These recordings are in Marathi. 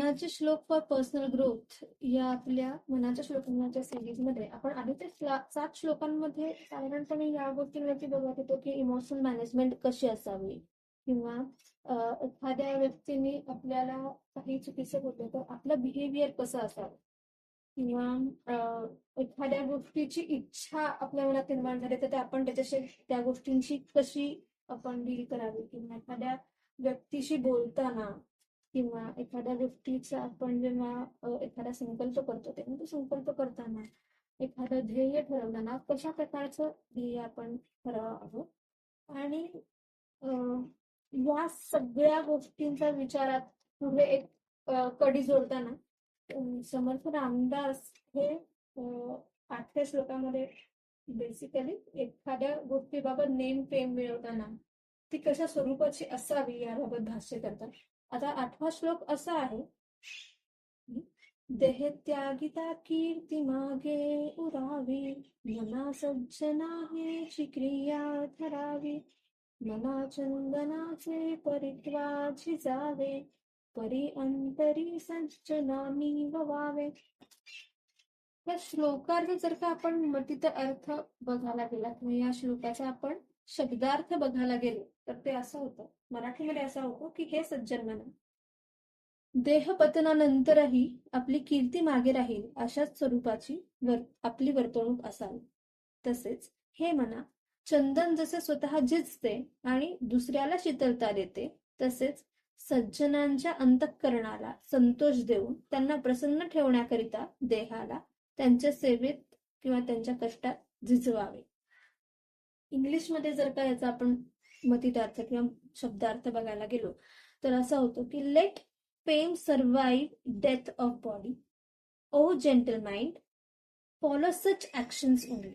मनाचे श्लोक फॉर पर्सनल ग्रोथ या आपल्या मनाच्या श्लोकांच्या सिरीजमध्ये. आपण आधी सात श्लोकांमध्ये साधारणपणे या गोष्टींवरती बघत होतो की इमोशनल मॅनेजमेंट कशी असावी? किंवा एखाद्या व्यक्तीने आपल्याला काही चुकीचं होतं तर आपलं बिहेवियर कसं असावं? किंवा एखाद्या गोष्टीची इच्छा आपल्या मनात निर्माण झाली तर ते आपण त्याच्याशी त्या गोष्टींशी कशी आपण डील करावी? किंवा एखाद्या व्यक्तीशी बोलताना किंवा एखाद्या गोष्टीचा आपण जेव्हा एखादा संकल्प करतो तेव्हा तो संकल्प करताना एखादं ध्येय ठरवताना कशा प्रकारचं ध्येय आपण ठरवावं आणि या सगळ्या गोष्टींचा विचारात पुढे एक कडी जोडताना समर्थ रामदास हे आठव्या श्लोकामध्ये बेसिकली एखाद्या गोष्टीबाबत नेम फेम मिळवताना ती कशा स्वरूपाची असावी याबाबत भाष्य करतात. आता आठवा श्लोक असा आहे. देह त्यागिता कीर्ती मागे उरावी मना सज्जना हेची क्रिया धरावी मना चंदनाचे परित्वा झिजावे परी अंतरी सज्जनानी ववावे या श्लोकार्थ जर का आपण मतीत अर्थ बघायला गेला किंवा या श्लोकाचा आपण शब्दार्थ बघायला गेलो तर ते असं होतं मराठीमध्ये असं होतं की हे सज्जन म्हणा. देहपतनानंतरही आपली कीर्ती मागे राहील अशाच स्वरूपाची वर आपली वर्तणूक असावी. तसेच हे म्हणा चंदन जसे स्वतः झिजते आणि दुसऱ्याला शीतलता देते तसेच सज्जनांच्या अंतःकरणाला संतोष देऊन त्यांना प्रसन्न ठेवण्याकरिता देहाला त्यांच्या सेवेत किंवा त्यांच्या कष्टात झिजवावे. इंग्लिशमध्ये जर का याचा आपण मतितार्थ किंवा शब्दार्थ बघायला गेलो तर असा होतो की let fame survive death of body O gentle mind follow such actions only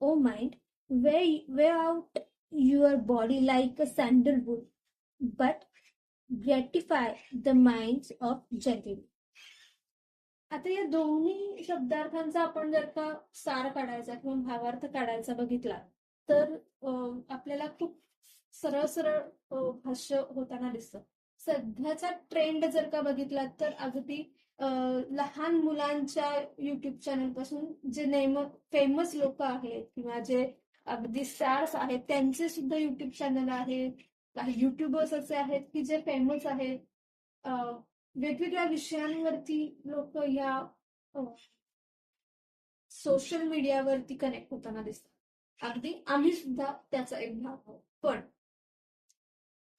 O mind way way out your body like a sandalwood but gratify the mind of gentle आता या दोन्ही शब्दार्थांचा आपण जर का सार काढायचा किंवा भावार्थ काढायचा बघितला तर आपल्याला खूप सरळ सरळ भाष्य होताना दिसतं. सध्याचा ट्रेंड जर का बघितला तर अगदी लहान मुलांच्या युट्यूब चॅनलपासून जे नेम फेमस लोक आहेत किंवा जे अगदी स्टार्स आहेत त्यांचे सुद्धा युट्यूब चॅनल आहेत. काही युट्यूबर्स असे आहेत की जे फेमस आहेत. वेगवेगळ्या विषयांवरती लोक या सोशल मीडियावरती कनेक्ट होताना दिसतात. अगदी आम्ही सुद्धा त्याचा एक भाग आहोत. पण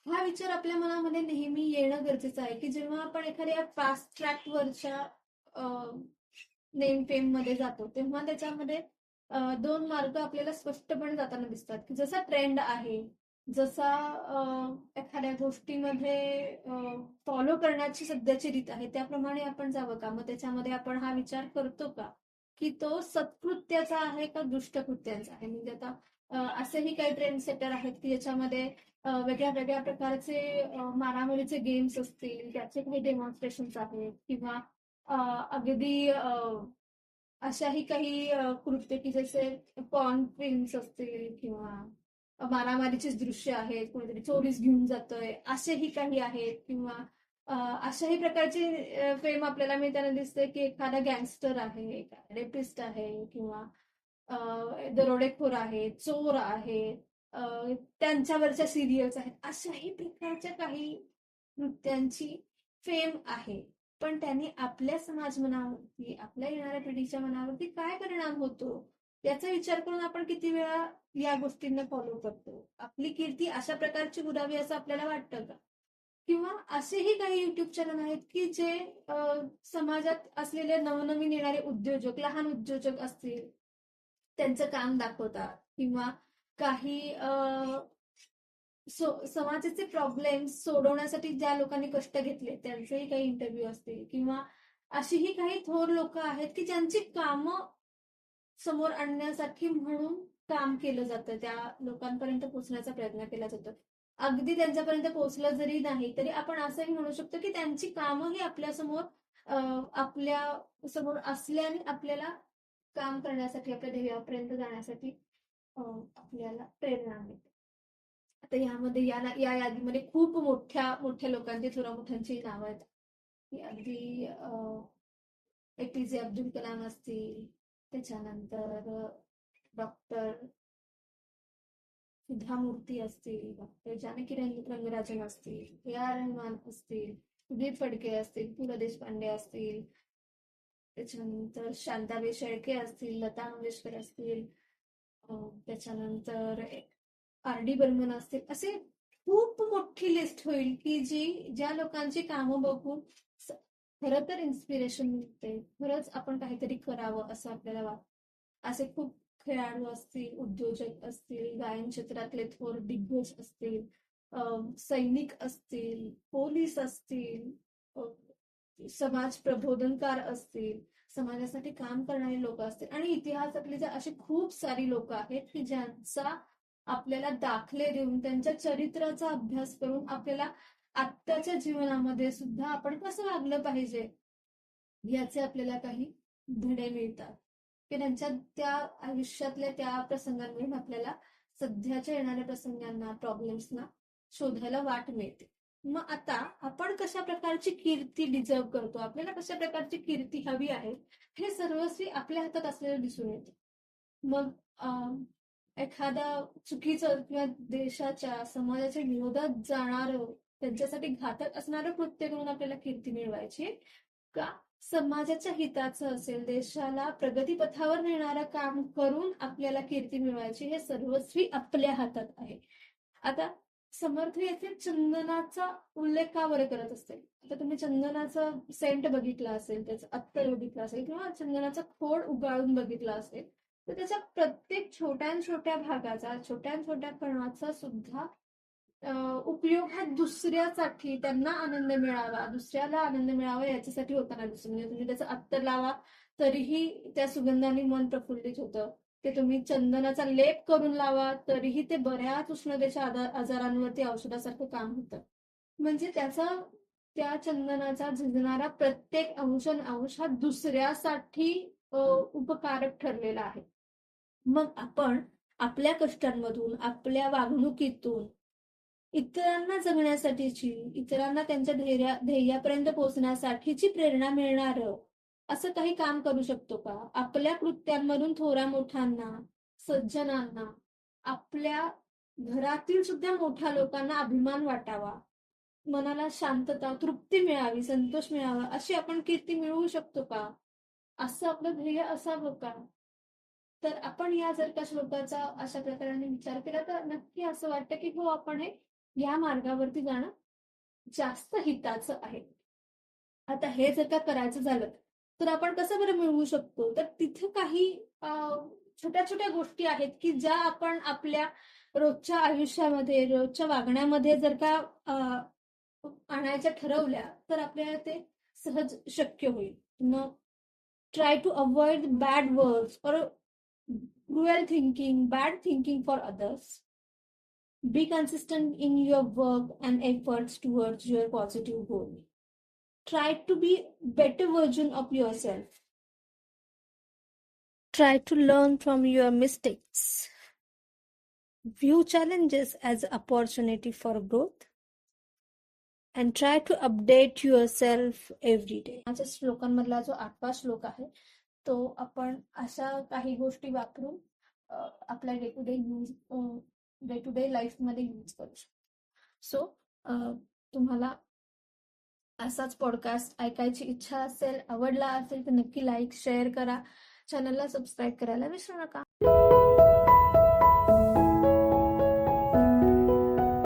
हा विचार आपल्या मनामध्ये नेहमी येणं गरजेचं आहे की जेव्हा आपण एखाद्या फास्ट ट्रॅक वरच्या नेम फेममध्ये जातो तेव्हा त्याच्यामध्ये दोन मार्ग आपल्याला स्पष्टपणे जाताना दिसतात की जसा ट्रेंड आहे जसा एखाद्या गोष्टीमध्ये फॉलो करण्याची सध्याची रीत आहे त्याप्रमाणे आपण जावं का? मग त्याच्यामध्ये आपण हा विचार करतो का? की तो सत्कृत्याचा आहे का दुष्टकृत्याचा आहे? म्हणजे आता असेही काही ट्रेंड सेटर आहेत की ज्याच्यामध्ये वेगळ्या वेगळ्या प्रकारचे मारामारीचे गेम्स असतील त्याचे काही डेमॉन्स्ट्रेशन आहेत किंवा अगदी अशाही काही कृत्य की जसे पॉन प्रिन्स असतील किंवा मारामारीचे दृश्य आहेत कोणीतरी चोरीस घेऊन जातोय असेही काही आहेत किंवा अशाही प्रकारचे फेम आपल्याला मिळताना दिसते की एखादा गँगस्टर आहे रेपिस्ट आहे किंवा दरोडेखोर आहे चोर आहे त्यांच्यावरच्या सिरियल्स आहेत. अशाही प्रकारच्या काही नृत्यांची फेम आहे. पण त्यांनी आपल्या समाज मनावरती आपल्या येणाऱ्या पिढीच्या मनावरती काय परिणाम होतो याचा विचार करून आपण किती वेळा या गोष्टींना फॉलो करतो? आपली कीर्ती अशा प्रकारची उरावी असं आपल्याला वाटतं का? किंवा असेही काही युट्यूब चॅनल आहेत की जे समाजात असलेले नवनवीन येणारे उद्योजक लहान उद्योजक असतील त्यांचं काम दाखवतात किंवा काही समाजाचे प्रॉब्लेम सोडवण्यासाठी ज्या लोकांनी कष्ट घेतले त्यांचेही काही इंटरव्ह्यू असतील किंवा अशीही काही थोर लोक आहेत की ज्यांची कामं समोर आणण्यासाठी म्हणून काम केलं जातं त्या लोकांपर्यंत पोहोचण्याचा प्रयत्न केला जातो. अगदी त्यांच्यापर्यंत पोहोचलं जरी नाही तरी आपण असंही म्हणू शकतो की त्यांची कामं ही आपल्यासमोर आपल्यासमोर असल्याने आपल्याला काम करण्यासाठी आपल्या ध्येयापर्यंत जाण्यासाठी आपल्याला प्रेरणा मिळते. आता यामध्ये या या यादीमध्ये खूप मोठ्या मोठ्या लोकांची थोरा मोठ्यांची नावं आहेत. अगदी ए पी जे अब्दुल कलाम असतील त्याच्यानंतर डॉक्टर सुधा मूर्ती असतील डॉक्टर जानकी रंगराजन असतील ए आर रहमान असतील सुधीर फडके असतील पु ल देशपांडे असतील त्याच्यानंतर शांताबाई शेळके असतील लता मंगेशकर असतील त्याच्यानंतर आर डी बर्मन असतील असे खूप मोठी लिस्ट होईल की जी ज्या लोकांची कामं बघून खरं तर इन्स्पिरेशन मिळते. खरंच आपण काहीतरी करावं असं आपल्याला वाटतं. असे खूप खेळाडू असतील उद्योजक असतील गायन क्षेत्रातले थोर दिग्गज असतील सैनिक असतील पोलीस असतील समाज प्रबोधनकार असतील समाजासाठी काम करणारी लोक असतील. आणि इतिहासातली जे अशी खूप सारी लोक आहेत की ज्यांचा आपल्याला दाखले देऊन त्यांच्या चरित्राचा अभ्यास करून आपल्याला आत्ताच्या जीवनामध्ये सुद्धा आपण कसं वागलं पाहिजे याचे आपल्याला काही धडे मिळतात. की त्यांच्या त्या आयुष्यातल्या त्या प्रसंगांवरून आपल्याला सध्याच्या येणाऱ्या प्रसंगांना प्रॉब्लेम्सना शोधायला वाट मिळते. मग आता आपण कशा प्रकारची कीर्ती डिझर्व करतो? आपल्याला कशा प्रकारची कीर्ती हवी आहे? हे सर्वस्वी आपल्या हातात असलेलं दिसून येते. मग एखादा चुकीचं किंवा देशाच्या समाजाच्या विरोधात जाणारं त्यांच्यासाठी घातक असणारं कृत्य करून आपल्याला कीर्ती मिळवायची का? समाजाच्या हिताचं असेल देशाला प्रगतीपथावर नेणारं काम करून आपल्याला कीर्ती मिळवायची हे सर्वस्वी आपल्या हातात आहे. आता समर्थ येथे चंदनाचा उल्लेख का बरं करत असते? आता तुम्ही चंदनाचा सेंट बघितला असेल त्याचा अत्तर बघितलं असेल किंवा चंदनाचा खोड उगाळून बघितला असेल तर त्याच्या प्रत्येक छोट्या छोट्या भागाचा छोट्या छोट्या कणाचा सुद्धा उपयोग हा दुसऱ्यासाठी त्यांना आनंद मिळावा. दुसऱ्याला आनंद मिळावा याच्यासाठी होताना दिसतो. म्हणजे तुम्ही त्याचा अत्तर लावा तरीही त्या सुगंधाने मन प्रफुल्लित होतं. ते तुम्ही चंदनाचा लेप करून लावा तरीही ते बऱ्याच उष्णतेच्या आजारांवरती औषधासारखं काम होतं. म्हणजे त्याचा त्या चंदनाचा झिजणारा प्रत्येक अंश अंश हा दुसऱ्यासाठी उपकारक ठरलेला आहे. मग आपण आपल्या कष्टांमधून आपल्या वागणुकीतून इतरांना जगण्यासाठीची इतरांना त्यांच्या ध्येया ध्येयापर्यंत पोहोचण्यासाठीची प्रेरणा मिळणार असं काही काम करू शकतो का? आपल्या कृत्यांमधून थोरा मोठ्यांना सज्जनांना आपल्या घरातील सुद्धा मोठ्या लोकांना अभिमान वाटावा मनाला शांतता तृप्ती मिळावी संतोष मिळावा अशी आपण कीर्ती मिळवू शकतो का? असं आपलं ध्येय असावं का? तर आपण या जर का श्लोकाचा अशा प्रकाराने विचार केला तर नक्की असं वाटतं की हो आपण हे या मार्गावरती जाणं जास्त हिताचं आहे. आता हे जर का करायचं झालं तर आपण कसं बरं मिळवू शकतो? तर तिथे काही छोट्या छोट्या गोष्टी आहेत की ज्या आपण आपल्या रोजच्या आयुष्यामध्ये रोजच्या वागण्यामध्ये जर का आणायच्या ठरवल्या तर आपल्याला ते सहज शक्य होईल. मग try to avoid bad words और cruel thinking bad thinking for others Be consistent in your work and efforts towards your positive goal. Try to be better version of yourself. Try to learn from your mistakes. View challenges as opportunity for growth. And try to update yourself every day. माझ्या श्लोकांमधला जो आठवा श्लोक आहे तो आपण अशा काही गोष्टी वापरून अ, आपल्या day to day use day to day लाईफमध्ये यूज करू शकतो. सो तुम्हाला असाच पॉडकास्ट ऐकायची इच्छा असेल आवडला असेल तर नक्की लाईक शेअर करा. चॅनलला सबस्क्राईब करायला विसरू नका.